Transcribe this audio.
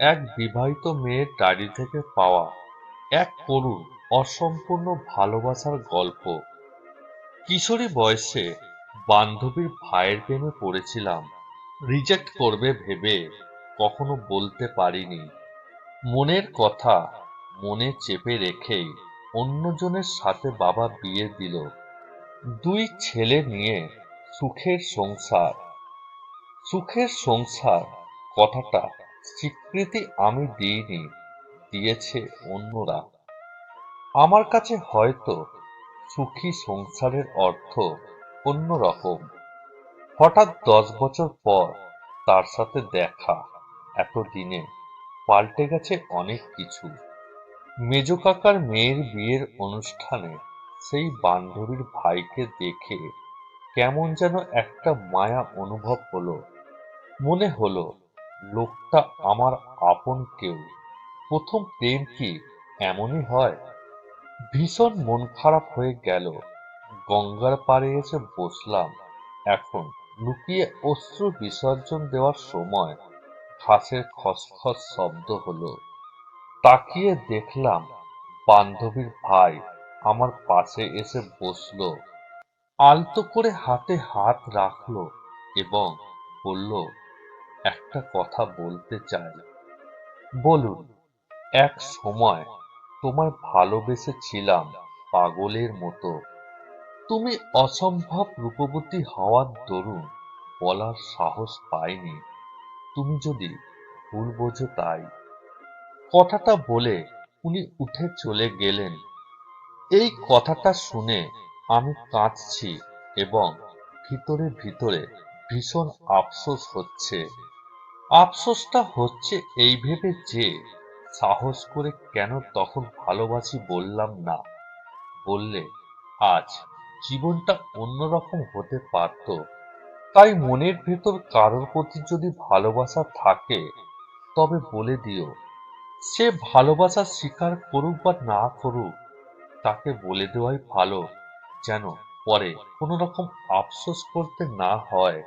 এক বিবাহিত মেয়ের ডায়েরি থেকে পাওয়া এক করুণ, অসম্পূর্ণ ভালোবাসার গল্প। কিশোরী বয়সে বান্ধবীর ভাইয়ের প্রেমে পড়েছিলাম। রিজেক্ট করবে ভেবে কখনো বলতে পারিনি। মনের কথা মনে চেপে রেখেই অন্যজনের সাথে বাবা বিয়ে দিল। দুই ছেলে নিয়ে সুখের সংসার। সুখের সংসার কথাটা স্বীকৃতি আমি দিইনি, দিয়েছে অন্যরা। আমার কাছে হয়তো সুখী সংসারের অর্থ অন্যরকম হঠাৎ দশ বছর পর তার সাথে দেখা, এতদিনে পাল্টে গেছে অনেক কিছু। মেজ কাকার মেয়ের বিয়ের অনুষ্ঠানে সেই বান্ধবীর ভাইকে দেখে কেমন যেন একটা মায়া অনুভব হলো, মনে হলো লোকটা আমার আপন কেউ। প্রথম প্রেম কি এমনই হয়? ভীষণ মন খারাপ হয়ে গেল। গঙ্গার পাড়ে এসে বসলাম। এখন লুকিয়ে অশ্রু বিসর্জন দেওয়ার সময় ঘাসের খসখস শব্দ হলো। তাকিয়ে দেখলাম বান্ধবীর ভাই আমার পাশে এসে বসল। আলতো করে হাতে হাত রাখল এবং বলল একটা কথা বলতে চাই। বলুন, এক সময় তোমায় ভালোবেসেছিলাম পাগলের মতো। তুমি অসম্ভব রূপবতী হওয়ার দরুন বলার সাহস পাইনি। তুমি যদি ভুল বোঝো তাই। কথাটা বলে উনি উঠে চলে গেলেন। এই কথাটা শুনে আমি কাঁদছি এবং ভিতরে ভিতরে ভীষণ আফসোস হচ্ছে। আফসোসটা হচ্ছে এই ভেবে যে সাহস করে কেন তখন ভালোবাসি বললাম না। বললে, আজ জীবনটা অন্যরকম হতে পারত। তাই মনের ভেতর কারোর প্রতি যদি ভালোবাসা থাকে, তবে বলে দিও, সে ভালোবাসা স্বীকার করুক বা না করুক, তাকে বলে দেওয়াই ভালো। যেন পরে কোনো রকম আফসোস করতে না হয়।